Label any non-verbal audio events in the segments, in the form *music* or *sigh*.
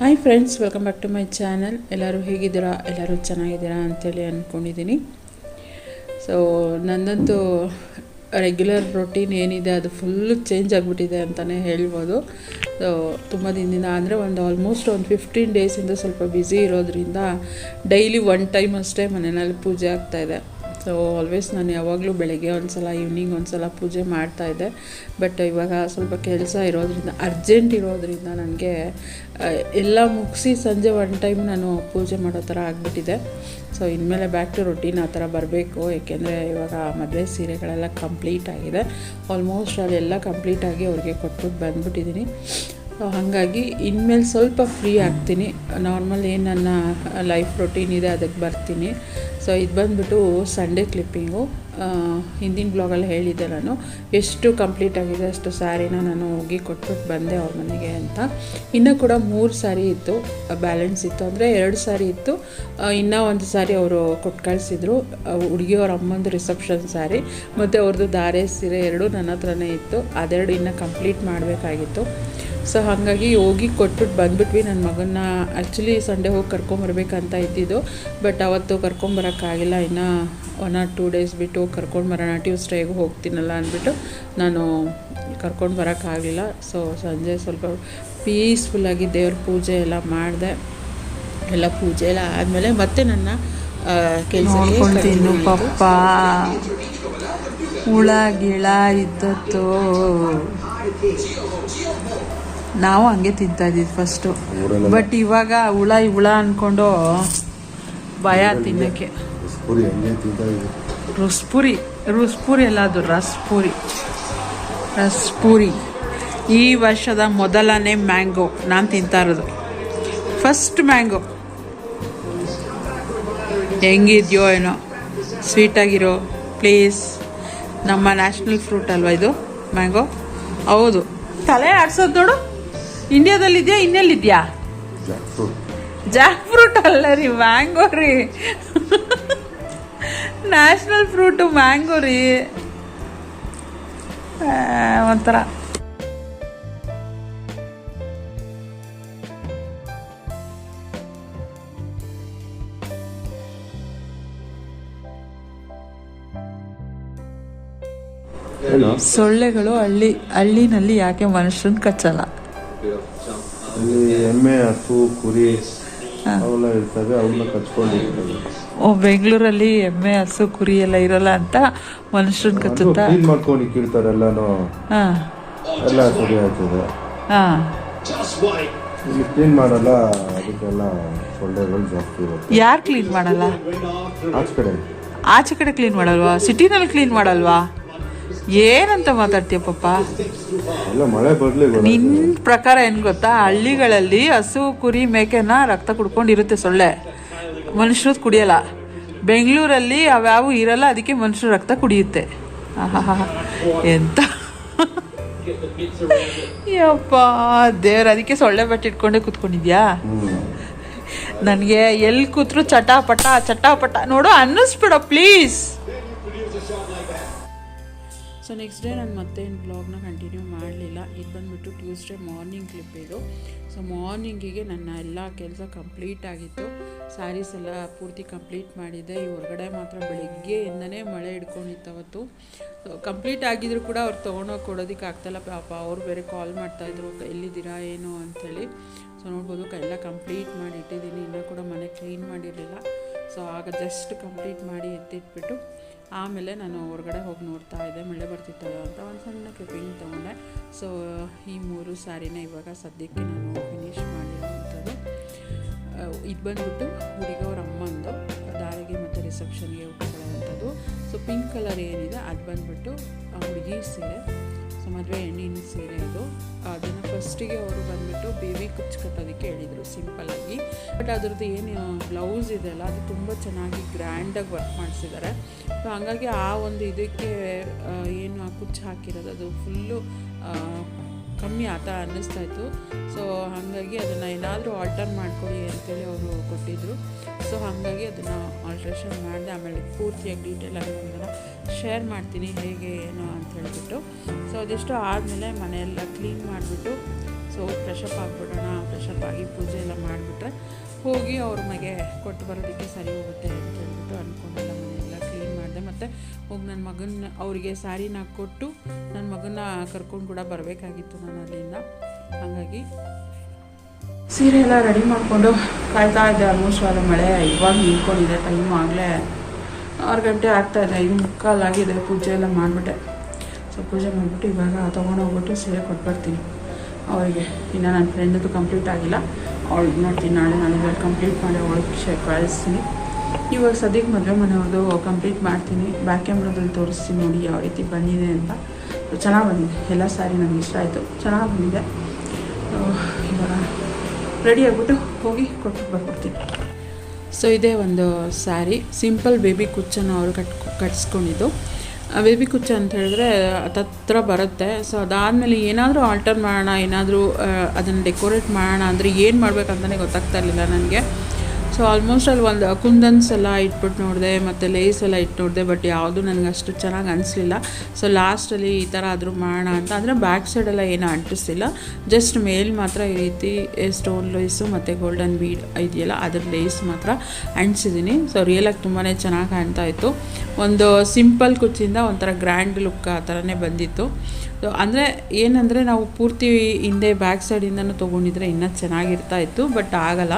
Hi friends welcome back to my channel ಎಲ್ಲರೂ ಹೇಗಿದ್ದೀರಾ? ಎಲ್ಲರೂ ಚೆನ್ನಾಗಿದ್ದೀರಾ ಅಂತೇಳಿ ಅಂದ್ಕೊಂಡಿದ್ದೀನಿ ಸೊ ನನ್ನಂತೂ ರೆಗ್ಯುಲರ್ ರೊಟೀನ್ ಏನಿದೆ, ಅದು ಫುಲ್ಲು ಚೇಂಜ್ ಆಗಿಬಿಟ್ಟಿದೆ ಅಂತಲೇ ಹೇಳ್ಬೋದು. ಸೊ ತುಂಬ ದಿನದಿಂದ ಅಂದರೆ ಒಂದು ಆಲ್ಮೋಸ್ಟ್ ಒಂದು ಫಿಫ್ಟೀನ್ ಡೇಸಿಂದ ಸ್ವಲ್ಪ ಬ್ಯುಸಿ ಇರೋದ್ರಿಂದ ಡೈಲಿ ಒನ್ ಟೈಮ್ ಅಷ್ಟೇ ಮನೆಯಲ್ಲಿ ಪೂಜೆ ಆಗ್ತಾಯಿದೆ ಸೊ ಆಲ್ವೇಸ್ ನಾನು ಯಾವಾಗಲೂ ಬೆಳಗ್ಗೆ ಒಂದು ಸಲ ಈವ್ನಿಂಗ್ ಒಂದು ಸಲ ಪೂಜೆ ಮಾಡ್ತಾಯಿದ್ದೆ ಬಟ್ ಇವಾಗ ಸ್ವಲ್ಪ ಕೆಲಸ ಇರೋದ್ರಿಂದ ಅರ್ಜೆಂಟ್ ಇರೋದ್ರಿಂದ ನನಗೆ ಎಲ್ಲ ಮುಗಿಸಿ ಸಂಜೆ ಒನ್ ಟೈಮ್ ನಾನು ಪೂಜೆ ಮಾಡೋ ಥರ ಆಗಿಬಿಟ್ಟಿದೆ. ಸೊ ಇನ್ಮೇಲೆ ಬ್ಯಾಕ್ ಟು ರೊಟೀನ್ ಆ ಥರ ಬರಬೇಕು. ಏಕೆಂದರೆ ಇವಾಗ ಮದುವೆ ಸೀರೆಗಳೆಲ್ಲ ಕಂಪ್ಲೀಟ್ ಆಗಿದೆ. ಆಲ್ಮೋಸ್ಟ್ ಅದೆಲ್ಲ ಕಂಪ್ಲೀಟ್ ಆಗಿ ಅವ್ರಿಗೆ ಕೊಟ್ಬಿಟ್ಟು ಬಂದ್ಬಿಟ್ಟಿದ್ದೀನಿ. ಹಾಗಾಗಿ ಇನ್ಮೇಲೆ ಸ್ವಲ್ಪ ಫ್ರೀ ಆಗ್ತೀನಿ. ನಾರ್ಮಲ್ ಏನು ನನ್ನ ಲೈಫ್ ರೊಟೀನ್ ಇದೆ, ಅದಕ್ಕೆ ಬರ್ತೀನಿ. ಸೊ ಇದು ಬಂದುಬಿಟ್ಟು ಸಂಡೇ ಕ್ಲಿಪ್ಪಿಂಗು ಹಿಂದಿನ ಬ್ಲಾಗಲ್ಲಿ ಹೇಳಿದ್ದೆ ನಾನು. ಎಷ್ಟು ಕಂಪ್ಲೀಟ್ ಆಗಿದೆ ಅಷ್ಟು ಸ್ಯಾರಿನ ನಾನು ಹೋಗಿ ಕೊಟ್ಬಿಟ್ಟು ಬಂದೆ ಅವ್ರ ಮನೆಗೆ ಅಂತ. ಇನ್ನೂ ಕೂಡ ಮೂರು ಸ್ಯಾರಿ ಇತ್ತು ಬ್ಯಾಲೆನ್ಸ್ ಇತ್ತು. ಅಂದರೆ ಎರಡು ಸ್ಯಾರಿ ಇತ್ತು. ಇನ್ನೂ ಒಂದು ಸ್ಯಾರಿ ಅವರು ಕೊಟ್ಟು ಕಳಿಸಿದ್ರು. ಹುಡುಗಿಯವ್ರ ಅಮ್ಮಂದು ರಿಸೆಪ್ಷನ್ ಸ್ಯಾರಿ ಮತ್ತು ಅವ್ರದ್ದು ದಾರೆ ಸೀರೆ ಎರಡು ನನ್ನ ಹತ್ರನೇ ಇತ್ತು. ಅದೆರಡು ಇನ್ನೂ ಕಂಪ್ಲೀಟ್ ಮಾಡಬೇಕಾಗಿತ್ತು. ಸೊ ಹಾಗಾಗಿ ಹೋಗಿ ಕೊಟ್ಬಿಟ್ಟು ಬಂದ್ಬಿಟ್ವಿ. ನನ್ನ ಮಗನ್ನ ಆ್ಯಕ್ಚುಲಿ ಸಂಡೇ ಹೋಗಿ ಕರ್ಕೊಂಬರ್ಬೇಕಂತ ಇದ್ದಿದ್ದು. ಬಟ್ ಅವತ್ತು ಕರ್ಕೊಂಬರೋಕ್ಕಾಗಿಲ್ಲ ಇನ್ನು ಒನ್ ಆರ್ ಟೂ ಡೇಸ್ ಬಿಟ್ಟು ಕರ್ಕೊಂಡು ಬರೋಣ. ಟ್ಯೂಸ್ಡೇಗೆ ಹೋಗ್ತೀನಲ್ಲ ಅಂದ್ಬಿಟ್ಟು ನಾನು ಕರ್ಕೊಂಡು ಬರೋಕ್ಕಾಗಲಿಲ್ಲ ಸೊ ಸಂಜೆ ಸ್ವಲ್ಪ ಪೀಸ್ಫುಲ್ಲಾಗಿ ದೇವ್ರ ಪೂಜೆ ಎಲ್ಲ ಮಾಡಿದೆ. ಎಲ್ಲ ಪೂಜೆ ಎಲ್ಲ ಆದಮೇಲೆ ಮತ್ತೆ ನನ್ನ ಕೆಲಸ ಪಪ್ಪ. ಹುಳ ಗಿಳ ಇದ್ದತ್ತು ನಾವು ಹಂಗೆ ತಿಂತಾ ಇದ್ದಿದ್ದು ಫಸ್ಟು ಬಟ್ ಇವಾಗ ಹುಳ ಹುಳ ಅನ್ಕೊಂಡು ಭಯ ತಿನ್ನಕ್ಕೆ. ರುಸ್ಪುರಿ ರುಸ್ಪುರಿ ಅಲ್ಲ ಅದು ರಸ್ಪುರಿ. ರಸ್ಪುರಿ. ಈ ವರ್ಷದ ಮೊದಲನೇ ಮ್ಯಾಂಗೋ. ನಾನು ತಿಂತಾ ಇರೋದು. First mango. ಹೆಂಗಿದೆಯೋ ಏನೋ. ಸ್ವೀಟಾಗಿರೋ ಪ್ಲೀಸ್ ನಮ್ಮ ನ್ಯಾಷನಲ್ ಫ್ರೂಟ್ ಅಲ್ವಾ ಇದು? ಮ್ಯಾಂಗೋ? ಹೌದು. ತಲೆ ಆಡ್ಸೋದು ನೋಡು. ಇಂಡಿಯಾದಲ್ಲಿದೆಯಾ ಇನ್ನೆಲ್ಲಿದ್ಯಾ? ಜಾಕ್ ಫ್ರೂಟ್ ಜಾಕ್ ಫ್ರೂಟ್ ಅಲ್ಲ ರೀ ಮ್ಯಾಂಗೋ ರೀ. ನ್ಯಾಷನಲ್ ಫ್ರೂಟು ಮ್ಯಾಂಗೋ ರೀ. ಒಂಥರ. ಸೊಳ್ಳೆಗಳು ಹಳ್ಳಿ ಹಳ್ಳಿನಲ್ಲಿ ಯಾಕೆ ಮನುಷ್ಯನ ಕಚ್ಚಲ್ಲ? ಇಲ್ಲಿ ಎಮ್ಮೆ ಹಸು ಕುರಿ ಅವೆಲ್ಲ ಇರ್ತವೆ ಅವನ್ನ ಕಚ್ಕೊಂಡಿರ್ತವೆ. ಓ ಬೆಂಗಳೂರಲ್ಲಿ ಎಮ್ಮೆ ಹಸು ಕುರಿ ಎಲ್ಲ ಇರಲ್ಲ ಅಂತ ಮನುಷ್ಯನ ಕಚ್ಚುತ್ತಾ? ಕ್ಲೀನ್ ಮಾಡ್ಕೊಂಡು ಇಕ್ಕಿರ್ತಾರೆ ಎಲ್ಲಾನು. ಹಾ. ಎಲ್ಲ ಸರಿ ಆಗ್ತದೆ. ಹಾ. ಇಲ್ಲಿ ಕ್ಲೀನ್ ಮಾಡಲ್ಲ ಅದಕ್ಕೆಲ್ಲ ಸೊಳ್ಳೆಗಳು ಜಾಸ್ತಿ ಇರುತ್ತೆ. ಯಾರು ಕ್ಲೀನ್ ಮಾಡಲ್ಲ? ಆಚೆ ಕಡೆ. ಆಚೆ ಕಡೆ ಕ್ಲೀನ್ ಮಾಡಲ್ವಾ? ಸಿಟಿನಲ್ಲಿ ಕ್ಲೀನ್ ಮಾಡಲ್ವಾ? ಏನಂತ ಮಾತಾಡ್ತೀಯ ಪಪ್ಪ ನಿನ್ನ ಪ್ರಕಾರ ಏನು ಗೊತ್ತಾ? ಹಳ್ಳಿಗಳಲ್ಲಿ ಹಸು ಕುರಿ ಮೇಕೆನ ರಕ್ತ ಕುಡ್ಕೊಂಡಿರುತ್ತೆ ಸೊಳ್ಳೆ. ಮನುಷ್ಯರು ಕುಡಿಯಲ್ಲ. ಬೆಂಗಳೂರಲ್ಲಿ ಅವ್ಯಾವು ಇರಲ್ಲ ಅದಕ್ಕೆ ಮನುಷ್ಯರು ರಕ್ತ ಕುಡಿಯುತ್ತೆ. ಎಂತ? ಯಪ್ಪ ದೇವ್ರ ಅದಕ್ಕೆ ಸೊಳ್ಳೆ ಬಟ್ಟೆ ಇಟ್ಕೊಂಡೆ ಕೂತ್ಕೊಂಡಿದ್ಯಾ? ನನಗೆ ಎಲ್ಲಿ ಕೂತ್ರು ಚಟಾಪಟ ಚಟಾಪಟ. ನೋಡು ಅನ್ನಿಸ್ಬಿಡ ಪ್ಲೀಸ್ ಸೊ ನೆಕ್ಸ್ಟ್ ಡೇ ನಾನು ಮತ್ತೆ ಬ್ಲಾಗ್ನ ಕಂಟಿನ್ಯೂ ಮಾಡಲಿಲ್ಲ. ಇದು ಬಂದುಬಿಟ್ಟು ಟ್ಯೂಸ್ಡೇ ಮಾರ್ನಿಂಗ್ ಕ್ಲಿಪ್ ಇದು. ಸೊ ಮಾರ್ನಿಂಗಿಗೆ ನನ್ನ ಎಲ್ಲ ಕೆಲಸ ಕಂಪ್ಲೀಟ್ ಆಗಿತ್ತು. ಸ್ಯಾರೀಸ್ ಎಲ್ಲ ಪೂರ್ತಿ ಕಂಪ್ಲೀಟ್ ಮಾಡಿದ್ದೆ. ಈ ಹೊರಗಡೆ ಮಾತ್ರ ಬೆಳಿಗ್ಗೆಯಿಂದನೇ ಮಳೆ ಹಿಡ್ಕೊಂಡಿತ್ತು ಅವತ್ತು. ಸೊ ಕಂಪ್ಲೀಟ್ ಆಗಿದ್ರು ಕೂಡ ಅವ್ರು ತೊಗೊಂಡೋಗಿ ಕೊಡೋದಕ್ಕೆ ಆಗ್ತಾಯಿಲ್ಲ ಪಾಪ ಅವ್ರು ಬೇರೆ ಕಾಲ್ ಮಾಡ್ತಾಯಿದ್ರು ಎಲ್ಲಿದ್ದೀರಾ, ಏನು? ಅಂಥೇಳಿ. ಸೊ ನೋಡ್ಬೋದು ಎಲ್ಲ ಕಂಪ್ಲೀಟ್ ಮಾಡಿ ಇಟ್ಟಿದ್ದೀನಿ. ಇನ್ನೂ ಕೂಡ ಮನೆ ಕ್ಲೀನ್ ಮಾಡಿರಲಿಲ್ಲ. ಸೊ ಆಗ ಜಸ್ಟ್ ಕಂಪ್ಲೀಟ್ ಮಾಡಿ ಎತ್ತಿಟ್ಬಿಟ್ಟು ಆಮೇಲೆ ನಾನು ಹೊರಗಡೆ ಹೋಗಿ ನೋಡ್ತಾ ಇದ್ದೆ, ಮಳೆ ಬರ್ತಿತ್ತಲ್ಲ ಅಂತ ಒಂದು ಸಣ್ಣ ಕ್ಲಿಪ್ಪಿಂಗ್ ತೊಗೊಂಡೆ. ಸೊ ಈ ಮೂರು ಸ್ಯಾರಿನ ಇವಾಗ ಸದ್ಯಕ್ಕೆ ನಾನು ಫಿನಿಶ್ ಮಾಡಿರೋವಂಥದ್ದು. ಇದು ಬಂದ್ಬಿಟ್ಟು ಹುಡುಗವ್ರ ಅಮ್ಮಂದು ದಾರಿಗೆ ಮತ್ತು ರಿಸೆಪ್ಷನ್ಗೆ ಉಟ್ಕೊಳ್ಳೋವಂಥದ್ದು ಸೊ ಪಿಂಕ್ ಕಲರ್ ಏನಿದೆ, ಅದು ಬಂದ್ಬಿಟ್ಟು ಹುಡುಗಿ ಸೀರೆ. ಮದುವೆ ಹೆಣ್ಣಿನ ಸೀರೆ ಅದು. ಅದನ್ನು ಫಸ್ಟಿಗೆ ಅವರು ಬಂದುಬಿಟ್ಟು ಬೇಬಿ ಕುಚ್ಚು ಕಟ್ಟೋದಕ್ಕೆ ಹೇಳಿದರು ಸಿಂಪಲ್ಲಾಗಿ ಬಟ್ ಅದ್ರದ್ದು ಏನು ಬ್ಲೌಸ್ ಇದೆಯಲ್ಲ, ಅದು ತುಂಬ ಚೆನ್ನಾಗಿ ಗ್ರ್ಯಾಂಡಾಗಿ ವರ್ಕ್ ಮಾಡಿಸಿದ್ದಾರೆ ಸೊ ಹಾಗಾಗಿ ಆ ಒಂದು ಇದಕ್ಕೆ ಏನು ಆ ಕುಚ್ಚು ಹಾಕಿರೋದು, ಅದು ಫುಲ್ಲು ಕಮ್ಮಿ ಆತ ಅನ್ನಿಸ್ತಾ ಇತ್ತು ಸೊ ಹಾಗಾಗಿ ಅದನ್ನು ಏನಾದರೂ ಆಲ್ಟರ್ ಮಾಡ್ಕೊಳ್ಳಿ ಅಂತೇಳಿ ಅವರು ಕೊಟ್ಟಿದ್ದರು ಸೊ ಹಾಗಾಗಿ ಅದನ್ನು ಆಲ್ಟ್ರೇಷನ್ ಮಾಡಿದೆ ಆಮೇಲೆ ಪೂರ್ತಿಯಾಗಿ ಡೀಟೇಲ್ ಆಗಿ ಅದನ್ನು ಶೇರ್ ಮಾಡ್ತೀನಿ ಹೇಗೆ ಏನು ಅಂತ ಹೇಳಿಬಿಟ್ಟು. ಸೊ ಅದಿಷ್ಟು ಆದಮೇಲೆ ಮನೆಯೆಲ್ಲ ಕ್ಲೀನ್ ಮಾಡಿಬಿಟ್ಟು ಸೊ ಫ್ರೆಶಪ್ ಆಗಿಬಿಡೋಣ ಫ್ರೆಶಪ್ ಆಗಿ ಪೂಜೆ ಎಲ್ಲ ಮಾಡಿಬಿಟ್ರೆ ಹೋಗಿ ಅವ್ರ ಮಗೆ ಕೊಟ್ಟು ಬರೋದಕ್ಕೆ ಸರಿ ಹೋಗುತ್ತೆ ಅಂತ ಹೇಳ್ಬಿಟ್ಟು ಅಂದ್ಕೊಂಡೆಲ್ಲ ಮನೆಯೆಲ್ಲ ಕ್ಲೀನ್ ಮಾಡಿದೆ. ಮತ್ತು ಹೋಗಿ ನನ್ನ ಮಗನ ಅವರಿಗೆ ಸ್ಯಾರಿನ ಕೊಟ್ಟು ನನ್ನ ಮಗನ ಕರ್ಕೊಂಡು ಕೂಡ ಬರಬೇಕಾಗಿತ್ತು ನಾನು ಅಲ್ಲಿಂದ. ಹಾಗಾಗಿ ಸೀರೆ ಎಲ್ಲ ರೆಡಿ ಮಾಡಿಕೊಂಡು ಕಾಯ್ತಾ ಇದ್ದೆ. ಆಲ್ಮೋಸ್ಟ್ ಆದ ಮಳೆ ಇವಾಗ ನಿಂತ್ಕೊಂಡಿದೆ. ಟೈಮು ಆಗಲೇ ಆರು ಗಂಟೆ ಆಗ್ತಾ ಇದೆ. ಐದು ಮುಕ್ಕಾಲಾಗಿದೆ ಪೂಜೆ ಎಲ್ಲ ಮಾಡಿಬಿಟ್ಟೆ. ಸೊ ಪೂಜೆ ಮಾಡಿಬಿಟ್ಟು ಇವಾಗ ತೊಗೊಂಡೋಗ್ಬಿಟ್ಟು ಸೀರೆ ಕೊಟ್ಟು ಬರ್ತೀನಿ ಅವರಿಗೆ. ಇನ್ನು ನನ್ನ ಫ್ರೆಂಡದು ಕಂಪ್ಲೀಟ್ ಆಗಿಲ್ಲ. ಅವಳಿಗೆ ನೋಡ್ತೀನಿ, ನಾಳೆ ನಾಳೆ ಕಂಪ್ಲೀಟ್ ಮಾಡಿ ಅವಳಿಗೆ ಕಳಿಸ್ತೀನಿ. ಇವಾಗ ಸದ್ಯಕ್ಕೆ ಮದುವೆ ಮನೆಯವ್ರದ್ದು ಕಂಪ್ಲೀಟ್ ಮಾಡ್ತೀನಿ. ಬ್ಯಾಕ್ ಕ್ಯಾಮ್ರಾದಲ್ಲಿ ತೋರಿಸ್ತೀನಿ ನೋಡಿ ಯಾವ ರೀತಿ ಬಂದಿದೆ ಅಂತ. ಚೆನ್ನಾಗಿ ಬಂದಿದೆ. ಎಲ್ಲ ಸ್ಯಾರಿ ನನಗೆ ಇಷ್ಟ ಆಯಿತು. ಚೆನ್ನಾಗಿ ಬಂದಿದೆ. ಇವಾಗ ರೆಡಿ ಆಗಿಬಿಟ್ಟು ಹೋಗಿ ಕೊಟ್ಟು ಬರ್ಕೊಡ್ತೀನಿ ಸೊ ಇದೇ ಒಂದು ಸ್ಯಾರಿ ಸಿಂಪಲ್ ಬೇಬಿ ಕುಚ್ಚನ್ನು ಅವರು ಕಟ್, ಕಟ್ಸ್ಕೊಂಡಿದ್ದು. ಬೇಬಿ ಕುಚ್ಚ ಅಂತ ಹೇಳಿದ್ರೆ ಹತ್ರ ಬರುತ್ತೆ. ಸೊ ಅದಾದಮೇಲೆ ಏನಾದರೂ ಆಲ್ಟರ್ ಮಾಡೋಣ, ಏನಾದರೂ ಅದನ್ನು ಡೆಕೋರೇಟ್ ಮಾಡೋಣ ಅಂದರೆ ಏನು ಮಾಡಬೇಕಂತಲೇ ಗೊತ್ತಾಗ್ತಾ ಇರಲಿಲ್ಲ ನನಗೆ. ಸೊ ಆಲ್ಮೋಸ್ಟ್ ಅಲ್ಲಿ ಒಂದು ಕುಂದನ್ಸ್ ಎಲ್ಲ ಇಟ್ಬಿಟ್ಟು ನೋಡಿದೆ, ಮತ್ತು ಲೇಸ್ ಎಲ್ಲ ಇಟ್ಟು ನೋಡಿದೆ ಬಟ್ ಯಾವುದು ನನಗೆ ಅಷ್ಟು ಚೆನ್ನಾಗಿ ಅನಿಸ್ಲಿಲ್ಲ. ಸೊ ಲಾಸ್ಟಲ್ಲಿ ಈ ಥರ ಆದರೂ ಮಾಡೋಣ ಅಂತ. ಅಂದರೆ ಬ್ಯಾಕ್ ಸೈಡೆಲ್ಲ ಏನು ಅಂಟಿಸಿಲ್ಲ ಜಸ್ಟ್ ಮೇಲ್ ಮಾತ್ರ ಈ ರೀತಿ ಸ್ಟೋನ್ ಲೇಸು ಮತ್ತು ಗೋಲ್ಡನ್ ಬೀಡ್ ಇದೆಯಲ್ಲ, ಅದ್ರ ಲೇಸ್ ಮಾತ್ರ ಅಂಟಿಸಿದ್ದೀನಿ. ಸೊ ರಿಯಲಾಗಿ ತುಂಬಾ ಚೆನ್ನಾಗಿ ಕಾಣ್ತಾ ಇತ್ತು. ಒಂದು ಸಿಂಪಲ್ ಕುಚ್ಚಿಂದ ಒಂಥರ ಗ್ರ್ಯಾಂಡ್ ಲುಕ್ ಆ ಥರನೇ ಬಂದಿತ್ತು. ಅಂದರೆ ಏನಂದರೆ ನಾವು ಪೂರ್ತಿ ಹಿಂದೆ ಬ್ಯಾಕ್ ಸೈಡಿಂದನೂ ತೊಗೊಂಡಿದ್ರೆ ಇನ್ನೂ ಚೆನ್ನಾಗಿರ್ತಾ ಇತ್ತು ಬಟ್ ಆಗಲ್ಲ.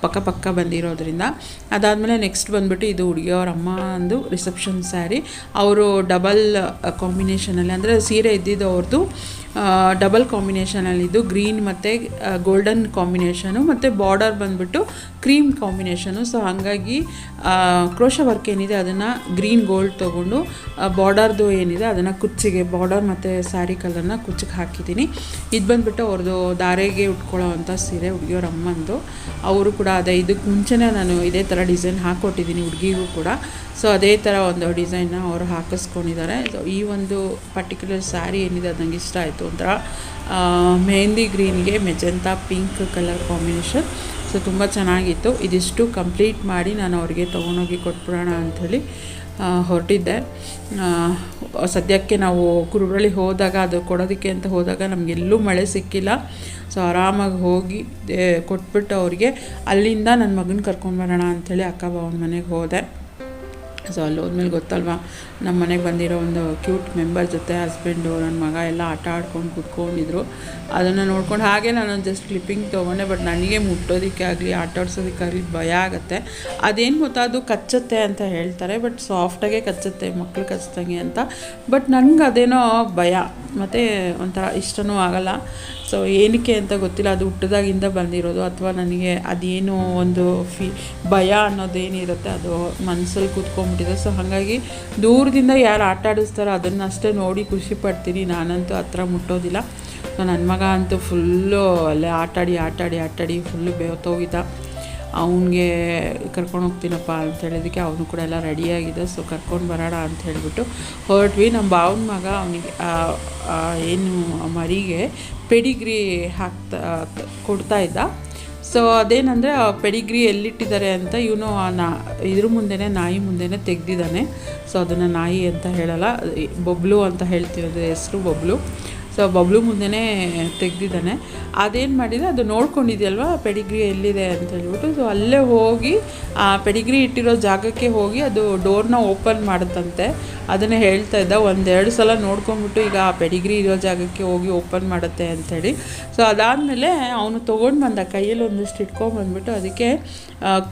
ಪಕ್ಕ ಪಕ್ಕ ಬಂದಿರೋದ್ರಿಂದ. ಅದಾದಮೇಲೆ ನೆಕ್ಸ್ಟ್ ಬಂದುಬಿಟ್ಟು ಇದು ಹುಡುಗಿಯವ್ರ ಅಮ್ಮ ಅಂದು ರಿಸೆಪ್ಷನ್ ಸ್ಯಾರಿ ಅವರು ಡಬಲ್ ಕಾಂಬಿನೇಷನಲ್ಲಿ ಅಂದರೆ ಸೀರೆ ಇದ್ದಿದ್ದು ಅವ್ರದ್ದು ಡಬಲ್ ಕಾಂಬಿನೇಷನಲ್ಲಿದ್ದು ಗ್ರೀನ್ ಮತ್ತು ಗೋಲ್ಡನ್ ಕಾಂಬಿನೇಷನು ಮತ್ತು ಬಾರ್ಡರ್ ಬಂದುಬಿಟ್ಟು ಕ್ರೀಮ್ ಕಾಂಬಿನೇಷನು ಸೊ ಹಾಗಾಗಿ ಕ್ರೋಶ ವರ್ಕ್ ಏನಿದೆ ಅದನ್ನು ಗ್ರೀನ್ ಗೋಲ್ಡ್ ತೊಗೊಂಡು ಬಾರ್ಡರ್ದು ಏನಿದೆ ಅದನ್ನು ಕುಚ್ಚಿಗೆ ಬಾರ್ಡರ್ ಮತ್ತು ಸ್ಯಾರಿ ಕಲರ್ನ ಕುಚ್ಚಿಗೆ ಹಾಕಿದ್ದೀನಿ. ಇದು ಬಂದುಬಿಟ್ಟು ಅವ್ರದ್ದು ದಾರೆಗೆ ಉಟ್ಕೊಳ್ಳೋ ಅಂಥ ಸೀರೆ ಹುಡುಗಿಯವ್ರ ಅಮ್ಮಂದು. ಅವರು ಕೂಡ ಅದೇ ಇದಕ್ಕೆ ಮುಂಚೆನೇ ನಾನು ಇದೇ ಥರ ಡಿಸೈನ್ ಹಾಕ್ಕೊಟ್ಟಿದ್ದೀನಿ ಹುಡುಗಿಗೂ ಕೂಡ. ಸೊ ಅದೇ ಥರ ಒಂದು ಡಿಸೈನ್ನ ಅವರು ಹಾಕಿಸ್ಕೊಂಡಿದ್ದಾರೆ. ಸೊ ಈ ಒಂದು ಪರ್ಟಿಕ್ಯುಲರ್ ಸ್ಯಾರಿ ಏನಿದೆ ಅದು ನನಗೆ ಇಷ್ಟ ಆಯಿತು. ಒಂಥರ ಅಂದ್ರೆ mehndi ಗ್ರೀನ್ಗೆ magenta pink colour combination so ತುಂಬ ಚೆನ್ನಾಗಿತ್ತು. ಇದಿಷ್ಟು ಕಂಪ್ಲೀಟ್ ಮಾಡಿ ನಾನು ಅವ್ರಿಗೆ ತೊಗೊಂಡೋಗಿ ಕೊಟ್ಬಿಡೋಣ ಅಂಥೇಳಿ ಹೊರಟಿದ್ದೆ. ಸದ್ಯಕ್ಕೆ ನಾವು ಕುರುಬಳ್ಳಿ ಹೋದಾಗ, ಅದು ಕೊಡೋದಕ್ಕೆ ಅಂತ ಹೋದಾಗ ನಮಗೆಲ್ಲೂ ಮಳೆ ಸಿಕ್ಕಿಲ್ಲ. ಸೊ ಆರಾಮಾಗಿ ಹೋಗಿ ಕೊಟ್ಬಿಟ್ಟು ಅವ್ರಿಗೆ ಅಲ್ಲಿಂದ ನನ್ನ ಮಗನ ಕರ್ಕೊಂಡು ಬರೋಣ ಅಂಥೇಳಿ ಅಕ್ಕ, ಭಾವನ ಮನೆಗೆ ಹೋದೆ. ಸೊ ಅಲ್ಲಿ ಹೋದ್ಮೇಲೆ ಗೊತ್ತಲ್ವಾ? ನಮ್ಮ ಮನೆಗೆ ಬಂದಿರೋ ಒಂದು ಕ್ಯೂಟ್ ಮೆಂಬರ್ ಜೊತೆ ಹಸ್ಬೆಂಡು ನನ್ನ ಮಗ ಎಲ್ಲ ಆಟ ಆಡ್ಕೊಂಡು ಕುತ್ಕೊಂಡಿದ್ರು. ಅದನ್ನು ನೋಡ್ಕೊಂಡು ಹಾಗೆ ನಾನು ಜಸ್ಟ್ ಕ್ಲಿಪ್ಪಿಂಗ್ ತೊಗೊಂಡೆ ಬಟ್ ನನಗೆ ಮುಟ್ಟೋದಕ್ಕೆ ಆಗಲಿ, ಆಟ ಆಡ್ಸೋದಕ್ಕಾಗಲಿ ಭಯ ಆಗುತ್ತೆ. ಅದೇನು ಗೊತ್ತಾ? ಅದು ಕಚ್ಚುತ್ತೆ ಅಂತ ಹೇಳ್ತಾರೆ ಬಟ್ ಸಾಫ್ಟಾಗೆ ಕಚ್ಚುತ್ತೆ ಮಕ್ಕಳು ಕಚ್ದಂಗೆ ಅಂತ. ಬಟ್ ನನಗೆ ಅದೇನೋ ಭಯ. ಮತ್ತು ಒಂಥರ ಇಷ್ಟವೂ ಆಗಲ್ಲ. ಸೊ ಏನಕ್ಕೆ ಅಂತ ಗೊತ್ತಿಲ್ಲ. ಅದು ಹುಟ್ಟದಾಗಿಂದ ಬಂದಿರೋದು. ಅಥವಾ ನನಗೆ ಅದೇನೋ ಒಂದು ಫಿ, ಭಯ ಅನ್ನೋದೇನಿರುತ್ತೆ ಅದು ಮನಸ್ಸಲ್ಲಿ ಕೂತ್ಕೊಂಡ್ಬಿಟ್ಟಿದೆ. ಸೊ ಹಾಗಾಗಿ ದೂರದಿಂದ ಯಾರು ಆಟ ಆಡಿಸ್ತಾರೋ ಅದನ್ನು ಅಷ್ಟೇ ನೋಡಿ ಖುಷಿ ಪಡ್ತೀನಿ. ನಾನಂತೂ ಹತ್ರ ಮುಟ್ಟೋದಿಲ್ಲ. ಸೊ ನನ್ನ ಮಗ ಅಂತೂ ಫುಲ್ಲು ಅಲ್ಲೇ ಆಟಾಡಿ ಆಟಾಡಿ ಆಟಾಡಿ ಫುಲ್ಲು ಬೇವತ್ತೋಗಿದ್ದ ಅವನಿಗೆ ಕರ್ಕೊಂಡು ಹೋಗ್ತೀನಪ್ಪ ಅಂತ ಹೇಳಿದಕ್ಕೆ ಅವನು ಕೂಡ ಎಲ್ಲ ರೆಡಿಯಾಗಿದೆ ಸೊ ಕರ್ಕೊಂಡು ಬರೋಣ ಅಂತ ಹೇಳಿಬಿಟ್ಟು ಹೊರಟ್ವಿ. ನಮ್ಮ ಭಾವನ ಮಗ ಅವನಿಗೆ ಏನು ಮರಿಗೆ ಪೆಡಿಗ್ರಿ ಹಾಕ್ತಾ ಕೊಡ್ತಾ ಇದ್ದ. ಸೊ ಅದೇನಂದರೆ, ಆ ಪೆಡಿಗ್ರಿ ಎಲ್ಲಿಟ್ಟಿದ್ದಾರೆ ಅಂತ ಇವನು ನಾ, ಇದ್ರ ಮುಂದೆನೇ, ನಾಯಿ ಮುಂದೆನೇ ತೆಗೆದಿದ್ದಾನೆ. ಸೊ ಅದನ್ನು ನಾಯಿ ಅಂತ ಹೇಳಲ್ಲ, ಬೊಬ್ಲು ಅಂತ ಹೇಳ್ತೀವಿ. ಅದು ಹೆಸರು ಬೊಬ್ಲು. ಸೊ ಬಬ್ಲು ಮುಂದೆನೇ ತೆಗೆದಿದ್ದಾನೆ. ಅದೇನು ಮಾಡಿದೆ ಅದು ನೋಡ್ಕೊಂಡಿದೆಯಲ್ವಾ, ಪೆಡಿಗ್ರಿ ಎಲ್ಲಿದೆ ಅಂತ ಹೇಳ್ಬಿಟ್ಟು ಸೊ ಅಲ್ಲೇ ಹೋಗಿ, ಆ ಪೆಡಿಗ್ರಿ ಇಟ್ಟಿರೋ ಜಾಗಕ್ಕೆ ಹೋಗಿ, ಅದು ಡೋರ್ನ ಓಪನ್ ಮಾಡುತ್ತಂತೆ. ಅದನ್ನೇ ಹೇಳ್ತಾ ಇದ್ದ, ಒಂದೆರಡು ಸಲ ನೋಡ್ಕೊಂಬಿಟ್ಟು ಈಗ ಆ ಪೆಡಿಗ್ರಿ ಇರೋ ಜಾಗಕ್ಕೆ ಹೋಗಿ ಓಪನ್ ಮಾಡುತ್ತೆ ಅಂಥೇಳಿ ಸೊ ಅದಾದಮೇಲೆ ಅವನು ತೊಗೊಂಡು ಬಂದ, ಕೈಯಲ್ಲಿ ಒಂದಿಷ್ಟು ಇಟ್ಕೊಂಡು ಬಂದ್ಬಿಟ್ಟು, ಅದಕ್ಕೆ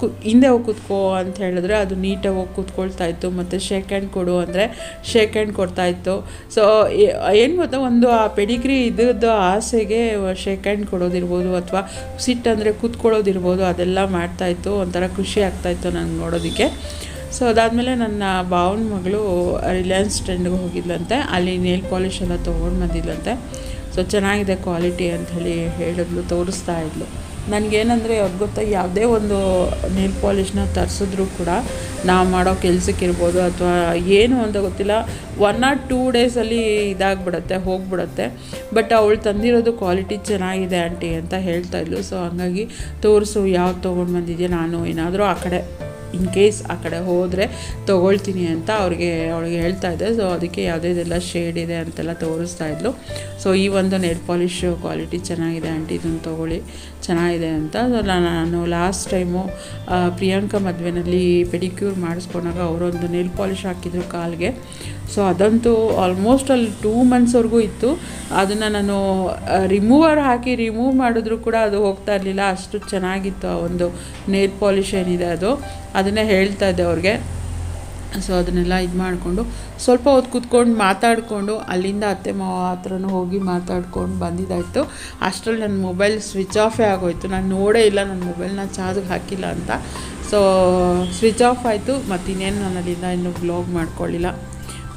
ಕು, ಹಿಂದೆ ಹೋಗಿ ಕೂತ್ಕೋ ಅಂತ ಹೇಳಿದ್ರೆ, ಅದು ನೀಟಾಗಿ ಹೋಗಿ ಕೂತ್ಕೊಳ್ತಾ ಇತ್ತು, ಮತ್ತು ಶೇಕ್ ಹ್ಯಾಂಡ್ ಕೊಡು ಅಂದರೆ ಶೇಕ್ ಹ್ಯಾಂಡ್ ಕೊಡ್ತಾ ಇತ್ತು. ಸೊ ಏನು ಗೊತ್ತಾ, ಒಂದು ಆ ಪೆಡಿಗ್ರಿ ಇದ್ದದ್ದು ಆಸೆಗೆ ಹ್ಯಾಂಡ್ ಕೊಡೋದಿರ್ಬೋದು ಅಥವಾ ಸಿಟ್ಟಂದರೆ ಕೂತ್ಕೊಳ್ಳೋದಿರ್ಬೋದು, ಅದೆಲ್ಲ ಮಾಡ್ತಾಯಿತ್ತು, ಒಂಥರ ಖುಷಿ ಆಗ್ತಾಯಿತ್ತು ನಂಗೆ ನೋಡೋದಕ್ಕೆ. ಸೊ ಅದಾದಮೇಲೆ ನನ್ನ ಭಾವನ ಮಗಳು ರಿಲಯನ್ಸ್ ಟ್ರೆಂಡ್ಗೆ ಹೋಗಿದ್ಲಂತೆ. ಅಲ್ಲಿ ನೇಲ್ ಪಾಲಿಶ್ ಎಲ್ಲ ತೊಗೊಂಡು ಬಂದಿದ್ಲಂತೆ ಸೊ ಚೆನ್ನಾಗಿದೆ ಕ್ವಾಲಿಟಿ ಅಂತ ಹೇಳಿ ಹೇಳಿದ್ಲು, ತೋರಿಸ್ತಾ ಇದ್ಲು. ನನಗೇನಂದರೆ ಅವ್ರಿಗೆ ಗೊತ್ತಾ, ಯಾವುದೇ ಒಂದು ನೇಲ್ ಪಾಲಿಷ್ನ ತರಿಸಿದ್ರು ಕೂಡ ನಾವು ಮಾಡೋ ಕೆಲಸಕ್ಕಿರ್ಬೋದು ಅಥವಾ ಏನು ಅಂತ ಗೊತ್ತಿಲ್ಲ. ಒನ್ ಆರ್ ಟೂ ಡೇಸಲ್ಲಿ ಇದಾಗ್ಬಿಡುತ್ತೆ, ಹೋಗ್ಬಿಡುತ್ತೆ. ಬಟ್ ಅವಳು ತಂದಿರೋದು ಕ್ವಾಲಿಟಿ ಚೆನ್ನಾಗಿದೆ ಆಂಟಿ ಅಂತ ಹೇಳ್ತಾ ಇದ್ಲು. ಸೊ ಹಂಗಾಗಿ ತೋರಿಸು ಯಾವ್ದು ತೊಗೊಂಡು ಬಂದಿದ್ಯಾ, ನಾನು ಏನಾದರೂ ಆ ಕಡೆ ಇನ್ ಕೇಸ್ ಆ ಕಡೆ ಹೋದರೆ ತೊಗೊಳ್ತೀನಿ ಅಂತ ಅವ್ರಿಗೆ, ಅವಳಿಗೆ ಹೇಳ್ತಾ ಇದ್ದೆ. ಸೊ ಅದಕ್ಕೆ ಯಾವುದೇದೆಲ್ಲ ಶೇಡ್ ಇದೆ ಅಂತೆಲ್ಲ ತೋರಿಸ್ತಾ ಇದ್ಲು. ಸೊ ಈ ಒಂದು ನೆಲ್ ಪಾಲಿಶ್ ಕ್ವಾಲಿಟಿ ಚೆನ್ನಾಗಿದೆ ಆಂಟಿ ಇದನ್ನು ತೊಗೊಳ್ಳಿ. ಚೆನ್ನಾಗಿದೆ ಅಂತ. ನಾನು ಲಾಸ್ಟ್ ಟೈಮು ಪ್ರಿಯಾಂಕಾ ಮದುವೆನಲ್ಲಿ ಪೆಡಿಕ್ಯೂರ್ ಮಾಡಿಸ್ಕೊಂಡಾಗ ಅವರೊಂದು ನೇಲ್ ಪಾಲಿಷ್ ಹಾಕಿದ್ರು ಕಾಲಿಗೆ. ಸೊ ಅದಂತೂ ಆಲ್ಮೋಸ್ಟ್ ಅಲ್ಲಿ ಟೂ ಮಂತ್ಸ್ವರೆಗೂ ಇತ್ತು. ಅದನ್ನು ನಾನು ರಿಮೂವರ್ ಹಾಕಿ ರಿಮೂವ್ ಮಾಡಿದ್ರು ಕೂಡ ಅದು ಹೋಗ್ತಾ ಇರಲಿಲ್ಲ. ಅಷ್ಟು ಚೆನ್ನಾಗಿತ್ತು ಆ ಒಂದು ನೇಲ್ ಪಾಲಿಶ್ ಏನಿದೆ ಅದು. ಅದನ್ನೇ ಹೇಳ್ತಾ ಇದ್ದೆ ಅವ್ರಿಗೆ. ಸೊ ಅದನ್ನೆಲ್ಲ ಇದು ಮಾಡಿಕೊಂಡು ಸ್ವಲ್ಪ ಹೊತ್ತು ಕೂತ್ಕೊಂಡು ಮಾತಾಡಿಕೊಂಡು ಅಲ್ಲಿಂದ ಅತ್ತೆ, ಮಾವ ಹತ್ರನೂ ಹೋಗಿ ಮಾತಾಡ್ಕೊಂಡು ಬಂದಿದ್ದಾಯಿತು. ಅಷ್ಟರಲ್ಲಿ ನನ್ನ ಮೊಬೈಲ್ ಸ್ವಿಚ್ ಆಫೇ ಆಗೋಯಿತು. ನಾನು ನೋಡೇ ಇಲ್ಲ, ನನ್ನ ಮೊಬೈಲ್ನ ಚಾರ್ಜ್ಗೆ ಹಾಕಿಲ್ಲ ಅಂತ. ಸೊ ಸ್ವಿಚ್ ಆಫ್ ಆಯಿತು. ಮತ್ತು ಇನ್ನೇನು ನಾನು ಅಲ್ಲಿಂದ ಇನ್ನೂ ಬ್ಲಾಗ್ ಮಾಡ್ಕೊಳ್ಳಿಲ್ಲ.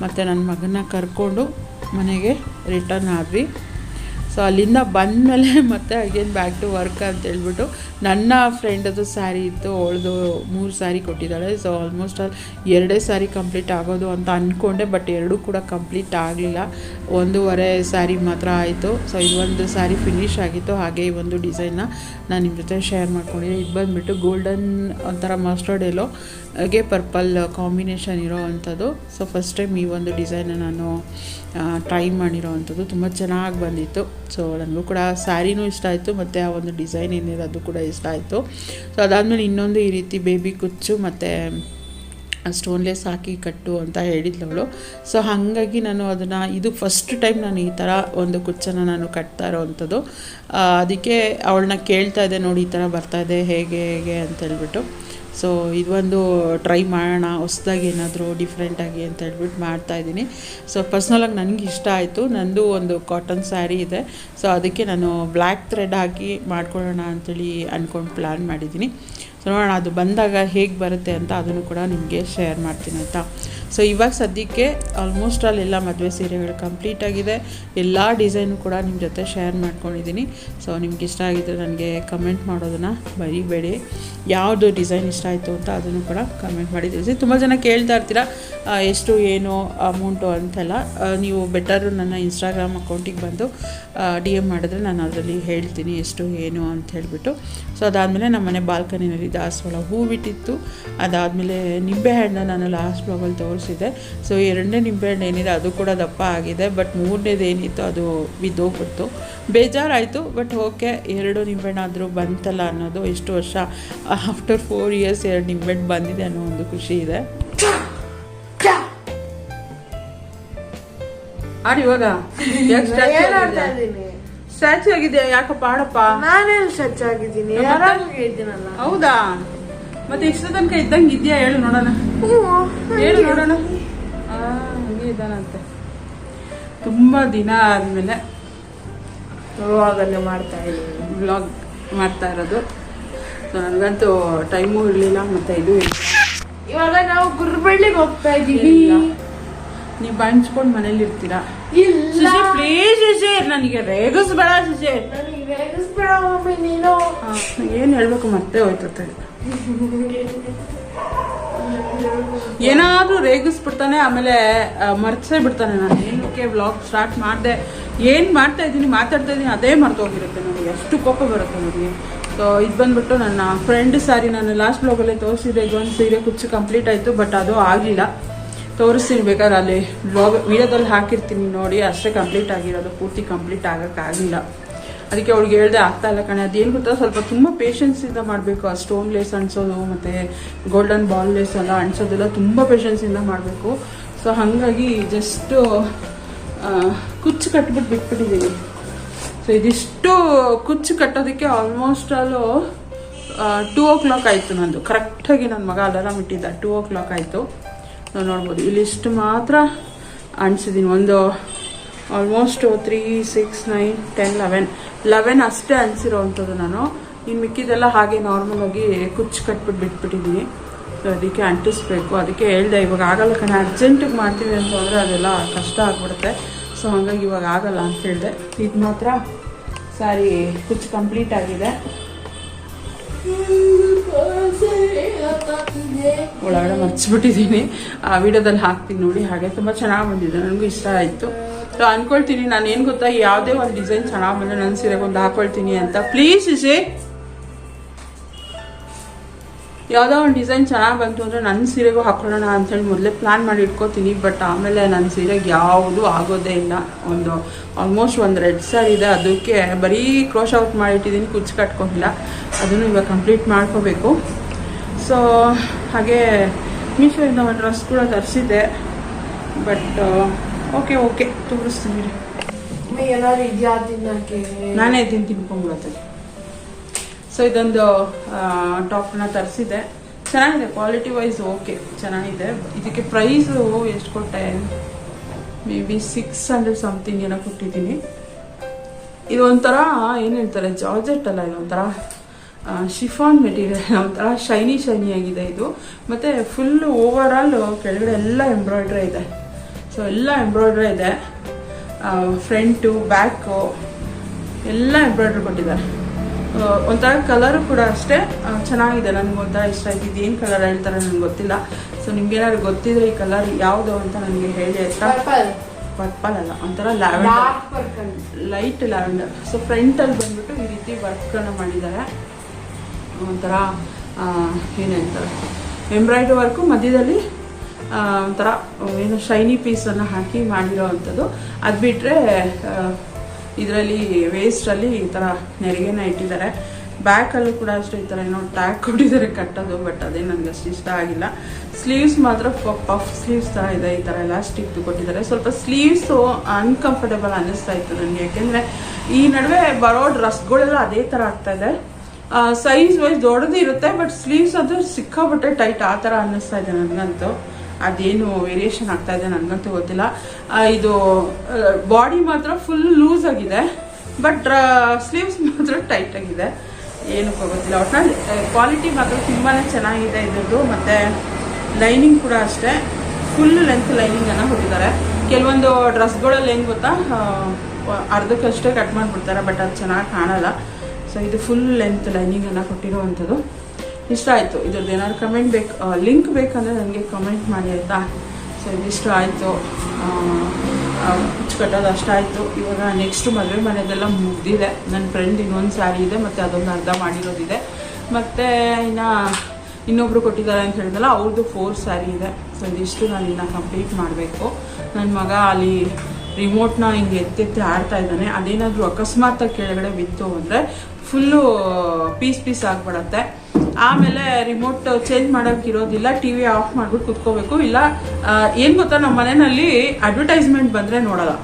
ಮತ್ತು ನನ್ನ ಮಗನ ಕರ್ಕೊಂಡು ಮನೆಗೆ ರಿಟರ್ನ್ ಆದ್ವಿ. ಸೊ ಅಲ್ಲಿಂದ ಬಂದಮೇಲೆ *laughs* ಮತ್ತೆ ಅಗೇನ್ ಬ್ಯಾಕ್ ಟು ವರ್ಕ್ ಅಂತ ಹೇಳ್ಬಿಟ್ಟು ನನ್ನ ಫ್ರೆಂಡದು ಸ್ಯಾರಿ ಇತ್ತು, ಅವಳದು ಮೂರು ಸ್ಯಾರಿ ಕೊಟ್ಟಿದ್ದಾಳೆ. ಸೊ ಆಲ್ಮೋಸ್ಟ್ ಆಲ್ ಎರಡೇ ಸ್ಯಾರಿ ಕಂಪ್ಲೀಟ್ ಆಗೋದು ಅಂತ ಅಂದ್ಕೊಂಡೆ ಬಟ್ ಎರಡೂ ಕೂಡ ಕಂಪ್ಲೀಟ್ ಆಗಲಿಲ್ಲ. ಒಂದೂವರೆ ಸ್ಯಾರಿ ಮಾತ್ರ ಆಯಿತು. ಸೊ ಇದೊಂದು ಸ್ಯಾರಿ ಫಿನಿಶ್ ಆಗಿತ್ತು. ಹಾಗೆ ಈ ಒಂದು ಡಿಸೈನ್ನ ನಾನು ನಿಮ್ಮ ಜೊತೆ ಶೇರ್ ಮಾಡ್ಕೊಂಡಿದ್ದೆ ಇದು ಬಂದುಬಿಟ್ಟು ಗೋಲ್ಡನ್ ಒಂಥರ ಮಸ್ಟರ್ಡ್ ಎಲ್ಲೋ ಹಾಗೆ ಪರ್ಪಲ್ ಕಾಂಬಿನೇಷನ್ ಇರೋ ಅಂಥದ್ದು. ಸೊ ಫಸ್ಟ್ ಟೈಮ್ ಈ ಒಂದು ಡಿಸೈನ ನಾನು ಟ್ರೈ ಮಾಡಿರೋ ಅಂಥದ್ದು. ತುಂಬ ಚೆನ್ನಾಗಿ ಬಂದಿತ್ತು. ಸೊ ನನಗೂ ಕೂಡ ಸ್ಯಾರಿನೂ ಇಷ್ಟ ಆಯಿತು, ಮತ್ತು ಆ ಒಂದು ಡಿಸೈನ್ ಏನಿದೆ ಅದು ಕೂಡ ಇಷ್ಟ ಆಯಿತು. ಸೊ ಅದಾದಮೇಲೆ ಇನ್ನೊಂದು ಈ ರೀತಿ ಬೇಬಿ ಕುಚ್ಚು ಮತ್ತು ಸ್ಟೋನ್ಲೆಸ್ ಹಾಕಿ ಕಟ್ಟು ಅಂತ ಹೇಳಿದ್ಲವಳು. ಸೊ ಹಾಗಾಗಿ ನಾನು ಅದನ್ನು, ಇದು ಫಸ್ಟ್ ಟೈಮ್ ನಾನು ಈ ಥರ ಒಂದು ಕುಚ್ಚನ್ನು ನಾನು ಕಟ್ತಾ ಇರೋವಂಥದ್ದು ಅದಕ್ಕೆ ಅವಳನ್ನ ಕೇಳ್ತಾ ಇದ್ದೆ, ನೋಡಿ, ಈ ಥರ ಬರ್ತಾ ಇದೆ, ಹೇಗೆ ಹೇಗೆ? ಅಂತ ಹೇಳ್ಬಿಟ್ಟು. ಸೊ ಇದೊಂದು ಟ್ರೈ ಮಾಡೋಣ, ಹೊಸ್ದಾಗಿ ಏನಾದರೂ ಡಿಫ್ರೆಂಟಾಗಿ ಅಂತ ಹೇಳ್ಬಿಟ್ಟು ಮಾಡ್ತಾ ಇದ್ದೀನಿ. ಸೊ ಪರ್ಸ್ನಲಾಗಿ ನನಗೆ ಇಷ್ಟ ಆಯಿತು. ನಂದು ಒಂದು ಕಾಟನ್ ಸ್ಯಾರಿ ಇದೆ. ಸೊ ಅದಕ್ಕೆ ನಾನು ಬ್ಲ್ಯಾಕ್ ಥ್ರೆಡ್ ಹಾಕಿ ಮಾಡ್ಕೊಳ್ಳೋಣ ಅಂಥೇಳಿ ಅಂದ್ಕೊಂಡು ಪ್ಲ್ಯಾನ್ ಮಾಡಿದ್ದೀನಿ. ಸೊ ನೋಡೋಣ ಅದು ಬಂದಾಗ ಹೇಗೆ ಬರುತ್ತೆ ಅಂತ ಅದನ್ನು ಕೂಡ ನಿಮಗೆ ಶೇರ್ ಮಾಡ್ತೀನಿ ಆಯಿತಾ? ಸೊ ಇವಾಗ ಸದ್ಯಕ್ಕೆ ಆಲ್ಮೋಸ್ಟ್ ಆಲ್ ಎಲ್ಲ ಮದುವೆ ಸೀರೆಗಳು ಕಂಪ್ಲೀಟ್ ಆಗಿದೆ. ಎಲ್ಲ ಡಿಸೈನು ಕೂಡ ನಿಮ್ಮ ಜೊತೆ ಶೇರ್ ಮಾಡ್ಕೊಂಡಿದ್ದೀನಿ ಸೊ ನಿಮ್ಗೆ ಇಷ್ಟ ಆಗಿದ್ದರೆ ನನಗೆ ಕಮೆಂಟ್ ಮಾಡೋದನ್ನು ಬರೀಬೇಡಿ ಯಾವುದು ಡಿಸೈನ್ ಇಷ್ಟ ಆಯಿತು ಅಂತ ಅದನ್ನು ಕೂಡ ಕಮೆಂಟ್ ಮಾಡಿ ತಿಳಿಸಿ. ತುಂಬ ಜನ ಕೇಳ್ತಾ ಇರ್ತೀರ ಎಷ್ಟು, ಏನು ಅಮೌಂಟು ಅಂತೆಲ್ಲ. ನೀವು ಬೆಟರು ನನ್ನ ಇನ್ಸ್ಟಾಗ್ರಾಮ್ ಅಕೌಂಟಿಗೆ ಬಂದು ಡಿ ಎಂ ಮಾಡಿದ್ರೆ ನಾನು ಅದರಲ್ಲಿ ಹೇಳ್ತೀನಿ ಎಷ್ಟು, ಏನು ಅಂತ ಹೇಳಿಬಿಟ್ಟು. ಸೊ ಅದಾದಮೇಲೆ ನಮ್ಮ ಮನೆ ಬಾಲ್ಕನಿನಲ್ಲಿ ದಾಸವಾಳ ಹೂ ಬಿಟ್ಟಿತ್ತು. ಅದಾದಮೇಲೆ ನಿಂಬೆ ನಿಂಬೆಹಣ್ಣು ನಾನು ಲಾಸ್ಟ್ ಬ್ಲಾಗಲ್ಲಿ ತೋರಿಸಿದ್ದೆ ಸೊ ಎರಡನೇ ನಿಂಬೆಹಣ್ಣು ಏನಿದೆ ಅದು ಕೂಡ ದಪ್ಪ ಆಗಿದೆ. ಬಟ್ ಮೂರನೇದು ಏನಿತ್ತು ಅದು ಬಿದ್ದೋಗ್ಬಿಡ್ತು. ಬೇಜಾರಾಯಿತು ಬಟ್ ಓಕೆ ಎರಡು ನಿಂಬೆಹಣ್ಣಾದರೂ ಬಂತಲ್ಲ ಅನ್ನೋದು ಇಷ್ಟು ವರ್ಷ ಆಫ್ಟರ್ ಫೋರ್ ಇಯರ್ಸ್ ಎರಡು ನಿಂಬೆಹಣ್ಣು ಬಂದಿದೆ ಅನ್ನೋ ಒಂದು ಖುಷಿ ಇದೆ. ಆಡಿ ಇವಾಗ ಯಾಕೆ ಸ್ಟ್ಯಾಚು ಆಗಿದೆ ಯಾಕಪ್ಪ ಆಡಪ್ಪ? ನಾನೇನು ಸ್ಟ್ಯಾಚು ಆಗಿದ್ದೀನಿ? ಹೌದಾ? ಮತ್ತೆ ಇಷ್ಟ ತನಕ ಇದ್ದಂಗೆ ಇದೆಯಾ? ಹೇಳು ನೋಡೋಣ. ಹೇಳು ನೋಡೋಣ. ಹಂಗೆ ಇದ್ದಾನಂತೆ. ತುಂಬಾ ದಿನ ಆದ್ಮೇಲೆ ಯಾವಾಗಲೇ ಮಾಡ್ತಾ ಇದ್ದೀನಿ. ಬ್ಲಾಗ್ ಮಾಡ್ತಾ ಇರೋದು. ಸೊ ನನಗಂತೂ ಟೈಮು ಇರಲಿಲ್ಲ ಮತ್ತೆ ಇದು ಇವಾಗ ನಾವು ಗುರುಬಳ್ಳಿಗೆ ಹೋಗ್ತಾ ಇದೀವಿ ನೀವು ಬಾಣಿಸ್ಕೊಂಡು ಮನೇಲಿ ಇರ್ತೀರಾ? ಇಲ್ಲ. ಪ್ಲೀಸ್ ನನಗೆ ರೇಗಿಸ್ಬೇಡ ನನಗೆ ರೇಗಿಸ್ಬೇಡ ಮಮ್ಮಿ ನೀನು? ಏನು ಹೇಳ್ಬೇಕು ಮತ್ತೆ ಹೋಯ್ತತೆ. ಏನಾದ್ರೂ ರೇಗಿಸ್ಬಿಡ್ತಾನೆ ಆಮೇಲೆ ಮರ್ಚೇ ಬಿಡ್ತಾನೆ ನಾನು. ಏನಕ್ಕೆ ವ್ಲಾಗ್ ಸ್ಟಾರ್ಟ್ ಮಾಡಿದೆ? ಏನು ಮಾಡ್ತಾ ಇದ್ದೀನಿ ಮಾತಾಡ್ತಾ ಇದ್ದೀನಿ ಅದೇ ಮರ್ತೋಗಿರುತ್ತೆ ನನಗೆ. ಎಷ್ಟು ಕೋಪ ಬರುತ್ತೆ ನನಗೆ. ಸೊ ಇದು ಬಂದ್ಬಿಟ್ಟು ನನ್ನ ಫ್ರೆಂಡ್ ಸಾರಿ ನಾನು ಲಾಸ್ಟ್ ಬ್ಲಾಗಲ್ಲೇ ತೋರಿಸಿದೆ ಇದೊಂದು ಸೀರೆ ಕುಚ್ಚು ಕಂಪ್ಲೀಟ್ ಆಯಿತು ಬಟ್ ಅದು ಆಗಲಿಲ್ಲ ತೋರಿಸ್ತೀನಿ ಬೇಕಾದ್ರೆ ಅಲ್ಲಿ ಬ್ಲಾಗ್ ವೀಡಿಯೋದಲ್ಲಿ ಹಾಕಿರ್ತೀನಿ ನೋಡಿ, ಅಷ್ಟೇ ಕಂಪ್ಲೀಟ್ ಆಗಿರೋದು, ಪೂರ್ತಿ ಕಂಪ್ಲೀಟ್ ಆಗೋಕ್ಕಾಗಿಲ್ಲ ಅದಕ್ಕೆ ಅವ್ಳಿಗೆ ಹೇಳ್ದೆ, ಆಗ್ತಾ ಇಲ್ಲ ಕಣೆ. ಅದೇನು ಗೊತ್ತಾ, ಸ್ವಲ್ಪ ತುಂಬ ಪೇಷನ್ಸಿಂದ ಮಾಡಬೇಕು. ಆ ಸ್ಟೋನ್ ಲೇಸ್ ಅಣಿಸೋದು ಮತ್ತು ಗೋಲ್ಡನ್ ಬಾಲ್ ಲೇಸ್ ಎಲ್ಲ ಅಣಿಸೋದೆಲ್ಲ ತುಂಬ ಪೇಷನ್ಸಿಂದ ಮಾಡಬೇಕು. ಸೊ ಹಾಗಾಗಿ ಜಸ್ಟು ಕುಚ್ಚು ಕಟ್ಬಿಟ್ಟು ಬಿಟ್ಬಿಟ್ಟಿದ್ದೀನಿ ಸೊ ಇದಿಷ್ಟು ಕುಚ್ಚು ಕಟ್ಟೋದಕ್ಕೆ ಆಲ್ಮೋಸ್ಟ್ ಅಲ್ಲೂ ಟೂ ಓ ಕ್ಲಾಕ್ ಆಯಿತು ನಂದು. ಕರೆಕ್ಟಾಗಿ ನನ್ನ ಮಗ ಅಲಾರಾಮ್ ಇಟ್ಟಿದ್ದ. ಟೂ ಓ ಕ್ಲಾಕ್ ಆಯಿತು. ನಾವು ನೋಡ್ಬೋದು. ಇಲ್ಲಿಷ್ಟು ಮಾತ್ರ ಅಂಟಿಸಿದ್ದೀನಿ ಒಂದು almost three six nine ten eleven eleven ಅಷ್ಟೇ ಅನಿಸಿರೋವಂಥದ್ದು ನಾನು. ಇನ್ನು ಮಿಕ್ಕಿದೆಲ್ಲ ಹಾಗೆ ನಾರ್ಮಲಾಗಿ ಕುಚ್ಚು ಕಟ್ಬಿಟ್ಟು ಬಿಟ್ಬಿಟ್ಟಿದ್ದೀನಿ ಸೊ ಅದಕ್ಕೆ ಅಂಟಿಸ್ಬೇಕು. ಅದಕ್ಕೆ ಹೇಳ್ದೆ, ಇವಾಗ ಆಗಲ್ಲ ಕಣ. ಅರ್ಜೆಂಟಿಗೆ ಮಾಡ್ತೀವಿ ಅಂತ ಅಂದರೆ ಅದೆಲ್ಲ ಕಷ್ಟ ಆಗ್ಬಿಡುತ್ತೆ. ಸೊ ಹಾಗಾಗಿ ಇವಾಗ ಆಗಲ್ಲ ಅಂತ ಹೇಳಿದೆ. ಇದು ಮಾತ್ರ ಸಾರಿ ಕುಚ್ಚು ಕಂಪ್ಲೀಟ್ ಆಗಿದೆ. ಒಳಗಡೆ ಮರ್ಚಿಬಿಟ್ಟಿದ್ದೀನಿ ಆ ವಿಡಿಯೋದಲ್ಲಿ ಹಾಕ್ತೀನಿ ನೋಡಿ, ಹಾಗೆ ತುಂಬ ಚೆನ್ನಾಗಿ ಬಂದಿದೆ. ನನಗೂ ಇಷ್ಟ ಆಯಿತು. ಸೊ ಅನ್ಕೊಳ್ತೀನಿ ನಾನು ಏನು ಗೊತ್ತಾ ಯಾವುದೇ ಒಂದು ಡಿಸೈನ್ ಚೆನ್ನಾಗಿ ಬಂದರೆ ನನ್ನ ಸೀರೆಗೆ ಒಂದು ಹಾಕೊಳ್ತೀನಿ ಅಂತ. ಪ್ಲೀಸ್ ಇಸೆ ಯಾವುದೋ ಒಂದು ಡಿಸೈನ್ ಚೆನ್ನಾಗಿ ಬಂತು ಅಂದರೆ ನನ್ನ ಸೀರೆಗೂ ಹಾಕೊಳ್ಳೋಣ ಅಂಥೇಳಿ ಮೊದಲೇ ಪ್ಲ್ಯಾನ್ ಮಾಡಿ ಇಟ್ಕೋತೀನಿ ಬಟ್ ಆಮೇಲೆ ನನ್ನ ಸೀರೆಗೆ ಯಾವುದೂ ಆಗೋದೇ ಇಲ್ಲ. ಒಂದು ಆಲ್ಮೋಸ್ಟ್ ಒಂದು ರೆಡ್ ಸ್ಯಾರಿ ಇದೆ ಅದಕ್ಕೆ ಬರೀ ಕ್ರೋಶ್ ಔಟ್ ಮಾಡಿಟ್ಟಿದ್ದೀನಿ ಕುಚ್ಚು ಕಟ್ಕೊಂಡಿಲ್ಲ. ಅದನ್ನು ಇವಾಗ ಕಂಪ್ಲೀಟ್ ಮಾಡ್ಕೋಬೇಕು. ಸೊ ಹಾಗೆ ಮೀಶೋಯಿಂದ ಒಂದು ಡ್ರೆಸ್ ಕೂಡ ತರಿಸಿದ್ದೆ ಬಟ್ ಓಕೆ ಓಕೆ ತೋರಿಸ್ತೀನಿ ರೀ. ಏನಾದ್ರು ಇದೆಯಾ ತಿನ್ನೋಕ್ಕೆ ನಾನೇ ಇದನ್ನು ತಿನ್ಕೊಂಡ್ಬಿಡತ್ತೆ ಸೊ ಇದೊಂದು ಟಾಪ್ನ ತರಿಸಿದೆ ಚೆನ್ನಾಗಿದೆ ಕ್ವಾಲಿಟಿ ವೈಸ್ ಓಕೆ ಚೆನ್ನಾಗಿದೆ. ಇದಕ್ಕೆ ಪ್ರೈಸು ಎಷ್ಟು ಕೊಟ್ಟೆ? Maybe six hundred something ಏನೋ ಕೊಟ್ಟಿದ್ದೀನಿ. ಇದು ಒಂಥರ, ಏನು ಹೇಳ್ತಾರೆ, ಜಾರ್ಜೆಟ್ ಅಲ್ಲ ಇದೊಂಥರ ಶಿಫಾನ್ ಮೆಟೀರಿಯಲ್, ಒಂಥರ ಶೈನಿ ಶೈನಿ ಆಗಿದೆ ಇದು. ಮತ್ತು ಫುಲ್ ಓವರ್ ಆಲ್ ಕೆಳಗಡೆ ಎಲ್ಲ ಎಂಬ್ರಾಯ್ಡ್ರಿ ಇದೆ. ಸೊ ಎಲ್ಲ ಎಂಬ್ರಾಯ್ಡ್ರಿ ಇದೆ. ಫ್ರಂಟು ಬ್ಯಾಕು ಎಲ್ಲ ಎಂಬ್ರಾಯ್ಡ್ರಿ ಕೊಟ್ಟಿದ್ದಾರೆ. ಒಂಥರ ಕಲರು ಕೂಡ ಅಷ್ಟೇ ಚೆನ್ನಾಗಿದೆ. ನನಗೆ ಒಂಥರ ಇಷ್ಟ ಆಯ್ತು. ಇದೇನು ಕಲರ್ ಹೇಳ್ತಾರೆ ನನಗೆ ಗೊತ್ತಿಲ್ಲ. ಸೊ ನಿಮ್ಗೇನಾದ್ರು ಗೊತ್ತಿದ್ರೆ ಈ ಕಲರ್ ಯಾವುದು ಅಂತ ನನಗೆ ಹೇಳಿ ಆಯ್ತಾ? ಪರ್ಪಲ್ ಅಲ್ಲ ಒಂಥರ ಲ್ಯಾವೆಂಡರ್ ಲೈಟ್ ಲ್ಯಾವೆಂಡರ್ ಸೊ ಫ್ರಂಟಲ್ಲಿ ಬಂದ್ಬಿಟ್ಟು ಈ ರೀತಿ ವರ್ಕ್ಗಳನ್ನ ಮಾಡಿದ್ದಾರೆ. ಒಂಥರ ಏನಂತಾರೆ ಏನು ಎಂಬ್ರಾಯ್ಡ್ರಿ ವರ್ಕು ಮಧ್ಯದಲ್ಲಿ ಒಂಥರ ಏನು ಶೈನಿ ಪೀಸನ್ನು ಹಾಕಿ ಮಾಡಿರೋ ಅಂಥದ್ದು. ಅದು ಬಿಟ್ಟರೆ ಇದರಲ್ಲಿ ವೇಸ್ಟಲ್ಲಿ ಈ ಥರ ನೆರಿಗೆನ ಇಟ್ಟಿದ್ದಾರೆ. ಬ್ಯಾಕಲ್ಲೂ ಕೂಡ ಅಷ್ಟೇ ಈ ಥರ ಏನೋ ಟ್ಯಾಗ್ ಕೊಟ್ಟಿದ್ದಾರೆ ಕಟ್ಟೋದು ಬಟ್ ಅದೇ ನನಗೆ ಅಷ್ಟು ಇಷ್ಟ ಆಗಿಲ್ಲ. ಸ್ಲೀವ್ಸ್ ಮಾತ್ರ ಪಫ್ ಸ್ಲೀವ್ಸ್ ಥರ ಇದೆ, ಈ ಥರ ಎಲಾಸ್ಟಿಕ್ದು ಕೊಟ್ಟಿದ್ದಾರೆ. ಸ್ವಲ್ಪ ಸ್ಲೀವ್ಸು ಅನ್ಕಂಫರ್ಟೇಬಲ್ ಅನ್ನಿಸ್ತಾ ಇತ್ತು ನನಗೆ. ಯಾಕೆಂದರೆ ಈ ನಡುವೆ ಬರೋ ಡ್ರೆಸ್ಗಳೆಲ್ಲ ಅದೇ ಥರ ಆಗ್ತಾ ಇದೆ. ಸೈಜ್ ವೈಸ್ ದೊಡ್ಡದು ಇರುತ್ತೆ ಬಟ್ ಸ್ಲೀವ್ಸ್ ಅದು ಸಿಕ್ಕಾಪಟ್ಟೆ ಟೈಟ್ ಆ ಥರ ಅನ್ನಿಸ್ತಾ ಇದೆ ನನಗಂತೂ. ಅದೇನು ವೇರಿಯೇಷನ್ ಆಗ್ತಾ ಇದೆ ನನಗಂತೂ ಗೊತ್ತಿಲ್ಲ. ಇದು ಬಾಡಿ ಮಾತ್ರ ಫುಲ್ ಲೂಸ್ ಆಗಿದೆ. ಬಟ್ ಸ್ಲೀವ್ಸ್ ಮಾತ್ರ ಟೈಟ್ ಆಗಿದೆ. ಏನಕ್ಕೂ ಗೊತ್ತಿಲ್ಲ. ಒಟ್ನಲ್ಲಿ ಕ್ವಾಲಿಟಿ ಮಾತ್ರ ತುಂಬಾ ಚೆನ್ನಾಗಿದೆ ಇದ್ರದ್ದು. ಮತ್ತು ಲೈನಿಂಗ್ ಕೂಡ ಅಷ್ಟೇ. ಫುಲ್ ಲೆಂತ್ ಲೈನಿಂಗನ್ನು ಕೊಟ್ಟಿದ್ದಾರೆ. ಕೆಲವೊಂದು ಡ್ರೆಸ್ಗಳಲ್ಲಿ ಏನು ಗೊತ್ತಾ? ಅರ್ಧಕ್ಕಷ್ಟೇ ಕಟ್ ಮಾಡಿಬಿಡ್ತಾರೆ ಬಟ್ ಅದು ಚೆನ್ನಾಗಿ ಕಾಣಲ್ಲ. ಸೊ ಇದು ಫುಲ್ ಲೆಂತ್ ಲೈನಿಂಗನ್ನು ಕೊಟ್ಟಿರುವಂಥದ್ದು. ಇಷ್ಟ ಆಯಿತು. ಇದ್ರದ್ದು ಏನಾದ್ರು ಕಮೆಂಟ್ ಬೇಕು ಲಿಂಕ್ ಬೇಕಂದರೆ ನನಗೆ ಕಮೆಂಟ್ ಮಾಡಿ ಆಯಿತಾ? ಸೊ ಇದಿಷ್ಟು ಆಯಿತು. ಕಟ್ಟೋದು ಅಷ್ಟಾಯಿತು ಇವಾಗ ನೆಕ್ಸ್ಟ್ ಮದುವೆ ಮನೆಯದೆಲ್ಲ ಮುಗ್ದಿದೆ. ನನ್ನ ಫ್ರೆಂಡ್ ಇನ್ನೊಂದು ಸ್ಯಾರಿ ಇದೆ, ಮತ್ತು ಅದೊಂದು ಅರ್ಧ ಮಾಡಿರೋದಿದೆ. ಮತ್ತು ಇನ್ನು ಇನ್ನೊಬ್ರು ಕೊಟ್ಟಿದ್ದಾರೆ ಅಂತ ಹೇಳಿದಲ್ಲ ಅವ್ರದ್ದು ಫೋರ್ ಸ್ಯಾರಿ ಇದೆ. ಸೊ ಇದಿಷ್ಟು ನಾನು ಇನ್ನು ಕಂಪ್ಲೀಟ್ ಮಾಡಬೇಕು. ನನ್ನ ಮಗ ಅಲ್ಲಿ ರಿಮೋಟ್ನ ಹಿಂಗೆ ಎತ್ತೆತ್ತಿ ಆಡ್ತಾ ಇದ್ದಾನೆ. ಅದೇನಾದರೂ ಅಕಸ್ಮಾತಾಗಿ ಕೆಳಗಡೆ ಬಿತ್ತು ಅಂದರೆ ಫುಲ್ಲು ಪೀಸ್ ಪೀಸ್ ಆಗಿಬಿಡತ್ತೆ. ಆಮೇಲೆ ರಿಮೋಟ್ ಚೇಂಜ್ ಮಾಡೋಕೆ ಇರೋದಿಲ್ಲ. ಟಿ ವಿ ಆಫ್ ಮಾಡ್ಬಿಟ್ಟು ಕುತ್ಕೋಬೇಕು. ಇಲ್ಲ ಏನು ಗೊತ್ತಾ ನಮ್ಮ ಮನೆಯಲ್ಲಿ ಅಡ್ವರ್ಟೈಸ್ಮೆಂಟ್ ಬಂದರೆ ನೋಡೋಲ್ಲ.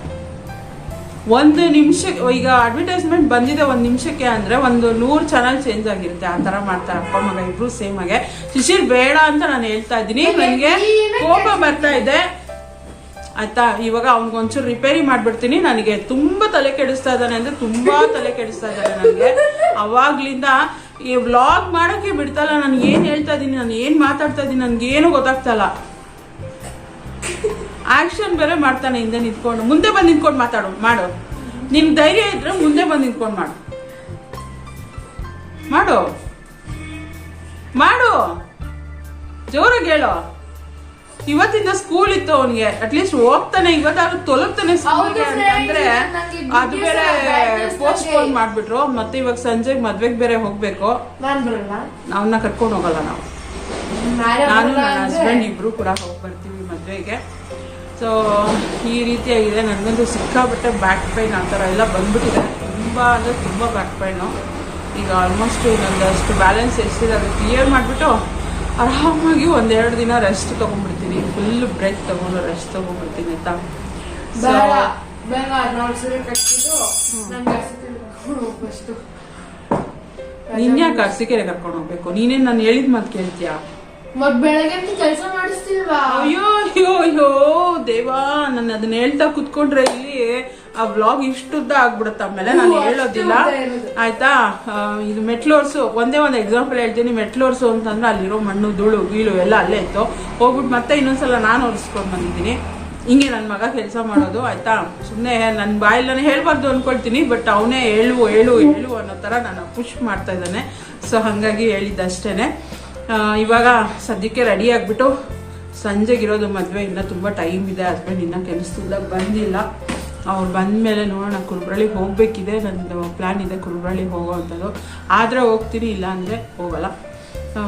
ಒಂದು ನಿಮಿಷ ಈಗ ಅಡ್ವರ್ಟೈಸ್ಮೆಂಟ್ ಬಂದಿದೆ ಒಂದು ನಿಮಿಷಕ್ಕೆ ಅಂದರೆ ಒಂದು ನೂರು ಚಾನಲ್ ಚೇಂಜ್ ಆಗಿರುತ್ತೆ. ಆ ಥರ ಮಾಡ್ತಾರೆ ಅಪ್ಪ ಮಗ ಇಬ್ಬರು ಸೇಮ್ ಆಗಿ ಶಿಶಿರ್ ಬೇಡ ಅಂತ ನಾನು ಹೇಳ್ತಾ ಇದ್ದೀನಿ. ನನಗೆ ಕೋಪ ಬರ್ತಾ ಇದೆ. ಆಯ್ತಾ? ಇವಾಗ ಅವ್ನಿಗೆ ಒಂಚೂರು ರಿಪೇರಿ ಮಾಡ್ಬಿಡ್ತೀನಿ. ನನಗೆ ತುಂಬಾ ತಲೆ ಕೆಡಿಸ್ತಾ ಇದ್ದಾನೆ ಅಂದ್ರೆ ತುಂಬಾ ತಲೆ ಕೆಡಿಸ್ತಾ ಇದ್ದಾನೆ ನನಗೆ. ಅವಾಗ್ಲಿಂದ ಈ ವ್ಲಾಗ್ ಮಾಡೋಕೆ ಬಿಡ್ತಲ್ಲ ನಾನು ಏನ್ ಹೇಳ್ತಾ ಇದ್ದೀನಿ, ನಾನು ಏನ್ ಮಾತಾಡ್ತಾ ಇದ್ದೀನಿ, ನನ್ಗೆ ಏನು ಗೊತ್ತಾಗ್ತಾ ಇಲ್ಲ. ಆಕ್ಷನ್ ಬೇರೆ ಮಾಡ್ತಾನೆ ಹಿಂದೆ ನಿಂತ್ಕೊಂಡು. ಮುಂದೆ ಬಂದು ನಿಂತ್ಕೊಂಡು ಮಾತಾಡು, ಮಾಡು. ನಿನ್ ಧೈರ್ಯ ಇದ್ರೆ ಮುಂದೆ ಬಂದು ನಿಂತ್ಕೊಂಡು ಮಾಡು. ಮಾಡು. ಮಾಡು. ಜೋರಾಗಿ ಹೇಳು. ಇವತ್ತಿಂದ ಸ್ಕೂಲ್ ಇತ್ತು ಅವನಿಗೆ. ಅಟ್ಲೀಸ್ಟ್ ಹೋಗ್ತಾನೆ ಇವತ್ತಾದ್ರೂ ತೊಲಗ್ತಾನೆ ಸ್ಕೂಲ್ಗೆ ಅಂತಂದ್ರೆ ಅದು ಬೇರೆ ಪೋಸ್ಟ್ ಪೋನ್. ಮಾಡ್ಬಿಟ್ರು. ಮತ್ತೆ ಇವಾಗ ಸಂಜೆಗೆ ಮದ್ವೆಗೆ ಬೇರೆ ಹೋಗ್ಬೇಕು. ಅವನ್ನ ಕರ್ಕೊಂಡು ಹೋಗಲ್ಲ ನಾವು. ನಾನು ನನ್ನ ಹಸ್ಬೆಂಡ್ ಇಬ್ರು ಕೂಡ ಹೋಗಿ ಬರ್ತೀವಿ ಮದ್ವೆಗೆ. ಸೊ ಈ ರೀತಿಯಾಗಿದೆ. ನನಗಂತೂ ಸಿಕ್ಕಾಪಟ್ಟೆ ಬ್ಯಾಕ್ ಪೈನ್ ಆ ಥರ ಎಲ್ಲ ಬಂದ್ಬಿಟ್ಟಿದೆ. ತುಂಬ ಅಂದರೆ ತುಂಬ ಬ್ಯಾಕ್ ಪೈನು ಈಗ ಆಲ್ಮೋಸ್ಟ್ ಇನ್ನೊಂದಷ್ಟು ಬ್ಯಾಲೆನ್ಸ್ ಎಷ್ಟಿದೆ ಅದು ಕ್ಲಿಯರ್ ಮಾಡಿಬಿಟ್ಟು ಆರಾಮಾಗಿ ಒಂದೆರಡು ದಿನ ರೆಸ್ಟ್ ತೊಗೊಂಡ್ಬಿಡ್ತೀನಿ. ಫುಲ್ ಬ್ರೇಕ್ ತಗೊಂಡು ರೆಸ್ಟ್ ತಗೊಂಡ್ಬರ್ತೀನಿ ಆಯ್ತಾ? ಸೊ ಅರ್ಸಿಕೆರೆ ಬೇಗ ನಾಲ್ಕು ಸರಿ ಕಟ್ಬಿಟ್ಟು ನಂಗೆ ಫಸ್ಟ್ ನಿನ್ನ ಯಾಕೆ ಅರಸಿಕೆರೆ ಕರ್ಕೊಂಡು ಹೋಗ್ಬೇಕು? ನೀನೇನ್ ನಾನು ಹೇಳಿದ ಮಾತು ಕೇಳ್ತೀಯಾ? ಮತ್ ಬೆಳಗ್ಗೆ ಕೆಲಸ ಮಾಡಿಸ್ತಿಲ್ವಾ? ಅಯ್ಯೋ ಅಯ್ಯೋ ಅಯ್ಯೋ ದೇವಾ ನಾನು ಅದನ್ನ ಹೇಳ್ತಾ ಕುತ್ಕೊಂಡ್ರೆ ಇಲ್ಲಿ ಆ ವ್ಲಾಗ್ ಇಷ್ಟುದ್ದ ಆಗ್ಬಿಡುತ್ತೆ. ಆಮೇಲೆ ನಾನು ಹೇಳೋದಿಲ್ಲ. ಆಯ್ತಾ? ಇದು ಮೆಟ್ಲೋರ್ಸು ಒಂದೇ ಒಂದು ಎಕ್ಸಾಂಪಲ್ ಹೇಳ್ತೀನಿ. ಮೆಟ್ಲೋರ್ಸು ಅಂತಂದ್ರೆ ಅಲ್ಲಿರೋ ಮಣ್ಣು ಧೂಳು ಗೀಳು ಎಲ್ಲ ಅಲ್ಲೇ ಇತ್ತು. ಹೋಗ್ಬಿಟ್ಟು ಮತ್ತೆ ಇನ್ನೊಂದ್ಸಲ ನಾನು ಒರೆಸ್ಕೊಂಡು ಬಂದಿದ್ದೀನಿ. ಹಿಂಗೆ ನನ್ನ ಮಗ ಕೆಲಸ ಮಾಡೋದು ಆಯ್ತಾ? ಸುಮ್ಮನೆ ನನ್ನ ಬಾಯಲ್ಲೇ ಹೇಳ್ಬಾರ್ದು ಅಂದ್ಕೊಳ್ತೀನಿ ಬಟ್ ಅವನೇ ಹೇಳು ಹೇಳು ಹೇಳು ಅನ್ನೋ ಥರ ನಾನು ಪುಷ್ ಮಾಡ್ತಾ ಇದ್ದಾನೆ. ಸೊ ಹಾಗಾಗಿ ಹೇಳಿದ್ದಷ್ಟೇ ಇವಾಗ ಸದ್ಯಕ್ಕೆ ರೆಡಿ ಆಗಿಬಿಟ್ಟು ಸಂಜೆಗಿರೋದು ಮದುವೆ ಇನ್ನೂ ತುಂಬ ಟೈಮ್ ಇದೆ. ಹಸ್ಬೆಂಡ್ ಇನ್ನೂ ಕೆಲಸದಿಂದ ಬಂದಿಲ್ಲ. ಅವ್ರು ಬಂದ ಮೇಲೆ ನೋಡೋಣ ಕುರುಬ್ರಳ್ಳಿಗೆ ಹೋಗಬೇಕಿದೆ, ನಂದು ಪ್ಲ್ಯಾನ್ ಇದೆ ಕುರುಬ್ರಳ್ಳಿಗೆ ಹೋಗೋವಂಥದ್ದು ಆದರೆ ಹೋಗ್ತೀನಿ, ಇಲ್ಲ ಅಂದರೆ ಹೋಗಲ್ಲ.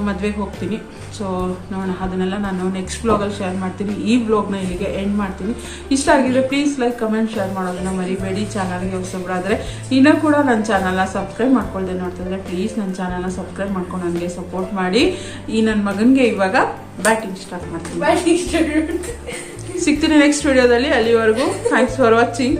ಮದುವೆಗೆ ಹೋಗ್ತೀನಿ. ಸೊ ನೋಡೋಣ, ಅದನ್ನೆಲ್ಲ ನಾನು ನೆಕ್ಸ್ಟ್ ವ್ಲಾಗಲ್ಲಿ ಶೇರ್ ಮಾಡ್ತೀನಿ. ಈ ವ್ಲಾಗ್ನ ಇಲ್ಲಿಗೆ ಎಂಡ್ ಮಾಡ್ತೀನಿ. ಇಷ್ಟ ಆಗಿದ್ರೆ ಪ್ಲೀಸ್ ಲೈಕ್ ಕಮೆಂಟ್ ಶೇರ್ ಮಾಡೋದನ್ನ ಮರಿಬೇಡಿ. ಚಾನಲ್ಗೆ ಹೊಸಬ್ರಾದರೆ ಇನ್ನೂ ಕೂಡ ನನ್ನ ಚಾನಲ್ನ ಸಬ್ಸ್ಕ್ರೈಬ್ ಮಾಡ್ಕೊಳ್ದೆ ನೋಡ್ತಿದ್ರೆ ಪ್ಲೀಸ್ ನನ್ನ ಚಾನಲ್ನ ಸಬ್ಸ್ಕ್ರೈಬ್ ಮಾಡ್ಕೊಂಡು ನನಗೆ ಸಪೋರ್ಟ್ ಮಾಡಿ. ಈ ನನ್ನ ಮಗನಿಗೆ ಇವಾಗ ಬ್ಯಾಟಿಂಗ್ ಸ್ಟಾರ್ಟ್ ಮಾಡ್ತೀನಿ. Batting sister. ಸಿಗ್ತೀನಿ ನೆಕ್ಸ್ಟ್ ವಿಡಿಯೋದಲ್ಲಿ ಅಲ್ಲಿವರೆಗೂ. Thanks for watching